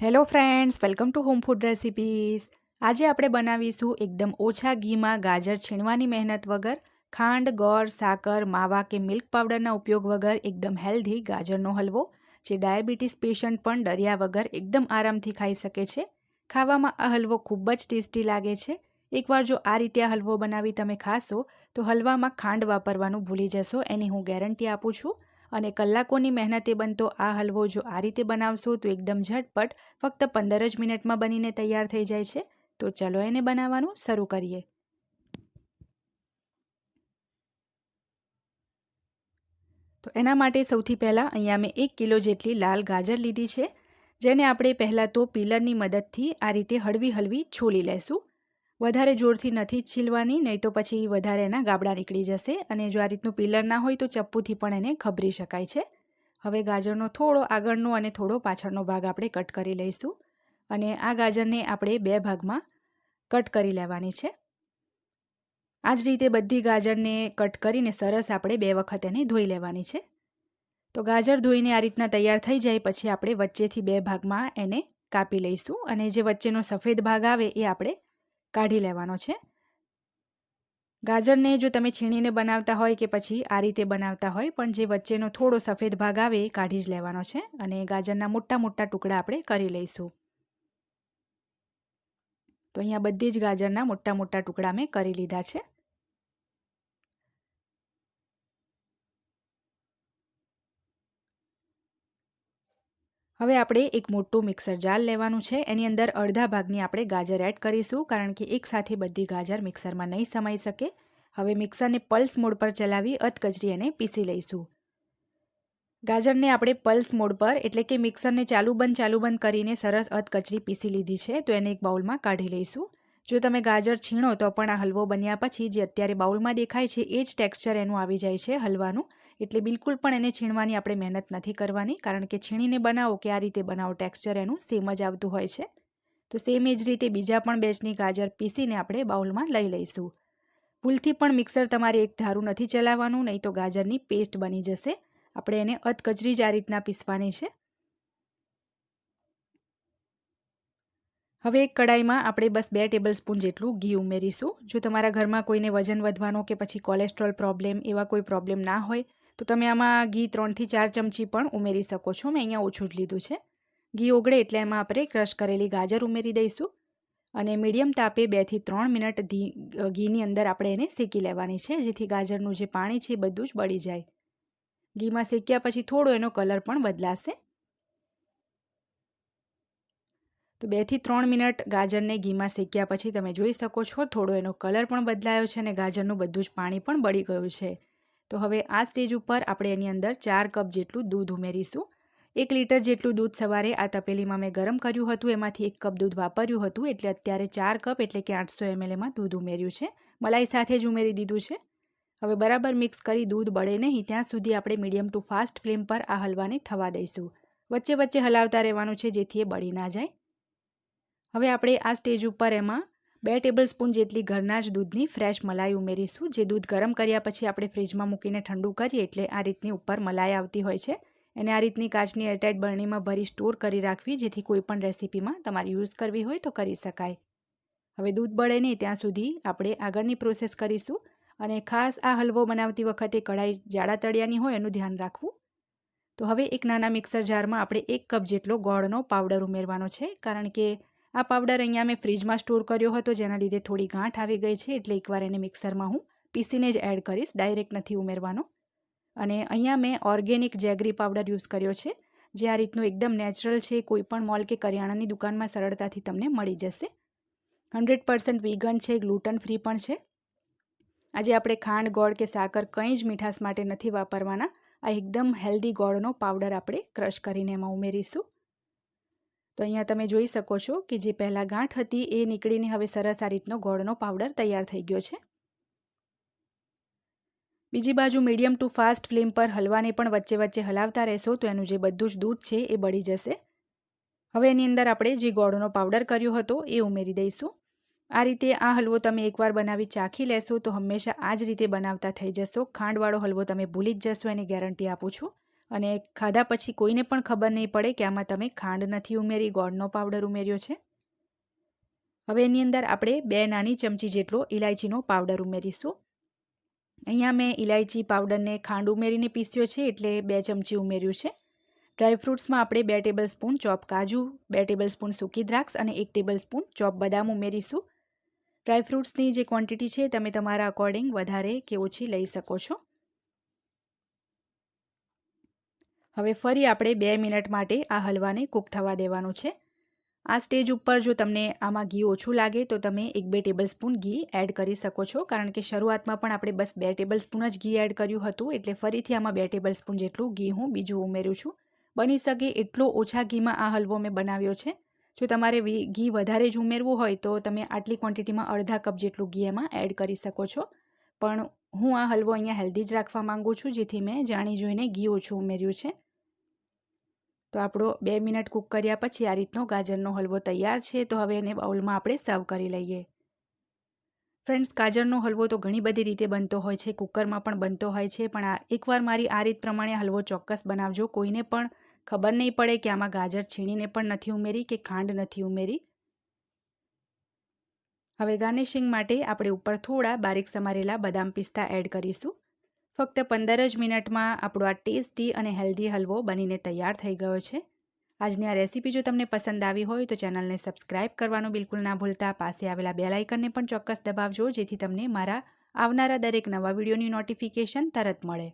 Hello friends welcome to home food recipes આજે આપણે બનાવીશું એકદમ ઓછા ઘીમાં ગાજર છીણવાની મહેનત વગર, ખાંડ, ગોળ, સાકર, માવા કે મિલ્ક પાવડરના ઉપયોગ વગર એકદમ હેલ્ધી ગાજરનો હલવો, જે ડાયાબિટીસ પેશન્ટ પણ ડર્યા વગર એકદમ આરામથી ખાઈ શકે છે. ખાવામાં આ હલવો ખૂબ જ ટેસ્ટી લાગે છે. એકવાર જો આ રીતે આ હલવો બનાવી તમે ખાશો, તો હલવામાં ખાંડ વાપરવાનું ભૂલી જશો, એની હું ગેરંટી આપું છું. અને કલાકોની મહેનતે બનતો આ હલવો જો આ રીતે બનાવશો તો એકદમ ઝટપટ ફક્ત પંદર જ મિનિટમાં બનીને તૈયાર થઈ જાય છે. તો ચલો એને બનાવવાનું શરૂ કરીએ. તો એના માટે સૌથી પહેલાં અહીંયા મેં એક કિલો જેટલી લાલ ગાજર લીધી છે. જેને આપણે પહેલાં તો પિલરની મદદથી આ રીતે હળવી હળવી છોલી લેશું. વધારે જોરથી નથી છીલવાની, નહીં તો પછી વધારે એના ગાબડા નીકળી જશે અને જો આ રીતનું પિલર ના હોય તો ચપ્પુથી પણ એને ખબરી શકાય છે. હવે ગાજરનો થોડો આગળનો અને થોડો પાછળનો ભાગ આપણે કટ કરી લઈશું અને આ ગાજરને આપણે બે ભાગમાં કટ કરી લેવાની છે. આ જ રીતે બધી ગાજરને કટ કરીને સરસ આપણે બે વખત એને ધોઈ લેવાની છે. તો ગાજર ધોઈને આ રીતના તૈયાર થઈ જાય પછી આપણે વચ્ચેથી બે ભાગમાં એને કાપી લઈશું અને જે વચ્ચેનો સફેદ ભાગ આવે એ આપણે કાઢી લેવાનો છે. ગાજરને જો તમે છીણીને બનાવતા હોય કે પછી આ રીતે બનાવતા હોય, પણ જે વચ્ચેનો થોડો સફેદ ભાગ આવે એ કાઢી જ લેવાનો છે અને ગાજરના મોટા મોટા ટુકડા આપણે કરી લઈશું. તો અહીંયા બધી જ ગાજરના મોટા મોટા ટુકડા મેં કરી લીધા છે. હવે આપણે એક મોટું મિક્સર જાર લેવાનું છે. એની અંદર અડધા ભાગની આપણે ગાજર એડ કરીશું, કારણ કે એકસાથે બધી ગાજર મિક્સરમાં નહીં સમાઈ શકે. હવે મિક્સરને પલ્સ મોડ પર ચલાવી અધકચરી એને પીસી લઈશું. ગાજરને આપણે પલ્સ મોડ પર, એટલે કે મિક્સરને ચાલુ બંધ ચાલુ બંધ કરીને સરસ અધકચરી પીસી લીધી છે, તો એને એક બાઉલમાં કાઢી લઈશું. જો તમે ગાજર છીણો તો પણ આ હલવો બન્યા પછી જે અત્યારે બાઉલમાં દેખાય છે, એ જ ટેક્સચર એનું આવી જાય છે હલવાનું. એટલે બિલકુલ પણ એને છીણવાની આપણે મહેનત નથી કરવાની. કારણ કે છીણીને બનાવો કે આ રીતે બનાવો ટેક્સચર એનું સેમ જ આવતું હોય છે. તો સેમ એ જ રીતે બીજા પણ બેચની ગાજર પીસીને આપણે બાઉલમાં લઈ લઈશું. ભૂલથી પણ મિક્સર તમારે એક ધારું નથી ચલાવવાનું, નહીં તો ગાજરની પેસ્ટ બની જશે. આપણે એને અધકચરી જ આ રીતના પીસવાની છે. હવે એક કડાઈમાં આપણે બસ બે ટેબલ સ્પૂન જેટલું ઘી ઉમેરીશું. જો તમારા ઘરમાં કોઈને વજન વધવાનો કે પછી કોલેસ્ટ્રોલ પ્રોબ્લેમ એવા કોઈ પ્રોબ્લેમ ના હોય તો તમે આમાં ઘી ત્રણથી ચાર ચમચી પણ ઉમેરી શકો છો. મેં અહીંયા ઓછું જ લીધું છે. ઘી ઓગળે એટલે એમાં આપણે ક્રશ કરેલી ગાજર ઉમેરી દઈશું અને મીડિયમ તાપે બેથી ત્રણ મિનિટ ઘીની અંદર આપણે એને શેકી લેવાની છે, જેથી ગાજરનું જે પાણી છે બધું જ બળી જાય. ઘીમાં શેક્યા પછી થોડો એનો કલર પણ બદલાશે. તો બેથી ત્રણ મિનિટ ગાજરને ઘીમાં શેક્યા પછી તમે જોઈ શકો છો, થોડો એનો કલર પણ બદલાયો છે અને ગાજરનું બધું જ પાણી પણ બળી ગયું છે. તો હવે આ સ્ટેજ ઉપર આપણે એની અંદર ચાર કપ જેટલું દૂધ ઉમેરીશું. એક લીટર જેટલું દૂધ સવારે આ તપેલીમાં મેં ગરમ કર્યું હતું, એમાંથી એક કપ દૂધ વાપર્યું હતું, એટલે અત્યારે ચાર કપ એટલે કે આઠસો એમએલ એમાં દૂધ ઉમેર્યું છે. મલાઈ સાથે જ ઉમેરી દીધું છે. હવે બરાબર મિક્સ કરી દૂધ બળે નહીં, ત્યાં સુધી આપણે મીડિયમ ટુ ફાસ્ટ ફ્લેમ પર આ હલવાને થવા દઈશું. વચ્ચે વચ્ચે હલાવતા રહેવાનું છે જેથી એ બળી ના જાય. હવે આપણે આ સ્ટેજ ઉપર એમાં બે ટેબલ સ્પૂન જેટલી ઘરના જ દૂધની ફ્રેશ મલાઈ ઉમેરીશું. જે દૂધ ગરમ કર્યા પછી આપણે ફ્રીજમાં મૂકીને ઠંડુ કરીએ એટલે આ રીતની ઉપર મલાઈ આવતી હોય છે. એને આ રીતની કાચની એરટાઇટ બરણીમાં ભરી સ્ટોર કરી રાખવી, જેથી કોઈપણ રેસીપીમાં તમારે યુઝ કરવી હોય તો કરી શકાય. હવે દૂધ બળે નહીં, ત્યાં સુધી આપણે આગળની પ્રોસેસ કરીશું અને ખાસ આ હલવો બનાવતી વખતે કઢાઈ જાડા તળિયાની હોય એનું ધ્યાન રાખવું. તો હવે એક નાના મિક્સર જારમાં આપણે એક કપ જેટલો ગોળનો પાવડર ઉમેરવાનો છે, કારણ કે આ પાવડર અહીંયા મેં ફ્રીજમાં સ્ટોર કર્યો હતો, જેના લીધે થોડી ગાંઠ આવી ગઈ છે, એટલે એકવાર એને મિક્સરમાં હું પીસીને જ એડ કરીશ, ડાયરેક્ટ નથી ઉમેરવાનો. અને અહીંયા મેં ઓર્ગેનિક જેગરી પાવડર યુઝ કર્યો છે, જે આ રીતનું એકદમ નેચરલ છે કોઈ પણ મોલ કે કરિયાણાની દુકાનમાં સરળતાથી તમને મળી જશે. હન્ડ્રેડ પર્સન્ટ વીગન છે, ગ્લુટન ફ્રી પણ છે. આજે આપણે ખાંડ, ગોળ કે સાકર કંઈ જ મીઠાશ માટે નથી વાપરવાના, આ એકદમ હેલ્ધી ગોળનો પાવડર આપણે ક્રશ કરીને એમાં ઉમેરીશું. તો અહીંયા તમે જોઈ શકો છો કે જે પહેલાં ગાંઠ હતી એ નીકળીને હવે સરસ આ રીતનો ગોળનો પાવડર તૈયાર થઈ ગયો છે. બીજી બાજુ મીડિયમ ટુ ફાસ્ટ ફ્લેમ પર હલવાને પણ વચ્ચે વચ્ચે હલાવતા રહેશો તો એનું જે બધું જ દૂધ છે એ બળી જશે. હવે એની અંદર આપણે જે ગોળનો પાવડર કર્યો હતો એ ઉમેરી દઈશું. આ રીતે આ હલવો તમે એકવાર બનાવી ચાખી લેશો તો હંમેશા આ જ રીતે બનાવતા થઈ જશો. ખાંડવાળો હલવો તમે ભૂલી જ જશો, એની ગેરંટી આપું છું. અને ખાધા પછી કોઈને પણ ખબર નહીં પડે કે આમાં તમે ખાંડ નથી ઉમેરી, ગોળનો પાવડર ઉમેર્યો છે? હવે એની અંદર આપણે બે નાની ચમચી જેટલો ઇલાયચીનો પાવડર ઉમેરીશું. અહીંયા મેં ઇલાયચી પાવડરને ખાંડ ઉમેરીને પીસ્યો છે, એટલે બે ચમચી ઉમેર્યું છે. ડ્રાયફ્રૂટ્સમાં આપણે બે ટેબલ સ્પૂન ચોપ કાજુ, બે ટેબલ સ્પૂન સૂકી દ્રાક્ષ અને એક ટેબલ સ્પૂન ચોપ બદામ ઉમેરીશું. ડ્રાયફ્રૂટ્સની જે ક્વોન્ટિટી છે, તમે તમારા અકોર્ડિંગ વધારે કે ઓછી લઈ શકો છો. હવે ફરી આપણે બે મિનિટ માટે આ હલવાને કૂક થવા દેવાનું છે. આ સ્ટેજ ઉપર જો તમને આમાં ઘી ઓછું લાગે તો તમે એક બે ટેબલ સ્પૂન ઘી એડ કરી શકો છો. કારણ કે શરૂઆતમાં પણ આપણે બસ બે ટેબલ સ્પૂન જ ઘી એડ કર્યું હતું, એટલે ફરીથી આમાં બે ટેબલ સ્પૂન જેટલું ઘી હું બીજું ઉમેરું છું. બની શકે એટલો ઓછા ઘીમાં આ હલવો મેં બનાવ્યો છે. જો તમારે ઘી વધારે જ ઉમેરવું હોય તો તમે આટલી ક્વોન્ટિટીમાં અડધા કપ જેટલું ઘી એમાં એડ કરી શકો છો. પણ હું આ હલવો અહીંયા હેલ્ધી જ રાખવા માંગુ છું, જેથી મેં જાણી જોઈને ઘી ઓછું ઉમેર્યું છે. તો આપણો બે મિનિટ કૂક કર્યા પછી આ રીતનો ગાજરનો હલવો તૈયાર છે, તો હવે એને બાઉલમાં આપણે સર્વ કરી લઈએ. ફ્રેન્ડ્સ, ગાજરનો હલવો તો ઘણી બધી રીતે બનતો હોય છે, કુકરમાં પણ બનતો હોય છે, પણ આ એકવાર મારી આ રીત પ્રમાણે હલવો ચોક્કસ બનાવજો. કોઈને પણ ખબર નહીં પડે કે આમાં ગાજર છીણીને પણ નથી ઉમેરી કે ખાંડ નથી ઉમેરી. હવે ગાર્નિશિંગ માટે આપણે ઉપર થોડા બારીક સમારેલા બદામ પિસ્તા એડ કરીશું. ફક્ત પંદર જ મિનિટમાં આપણો આ ટેસ્ટી અને હેલ્ધી હલવો બનીને તૈયાર થઈ ગયો છે. આજની આ રેસીપી જો તમને પસંદ આવી હોય તો ચેનલને સબસ્ક્રાઇબ કરવાનું બિલકુલ ના ભૂલતા. પાસે આવેલા બેલ આઇકનને પણ ચોક્કસ દબાવજો જેથી તમને મારા આવનારા દરેક નવા વિડીયોની નોટિફિકેશન તરત મળે.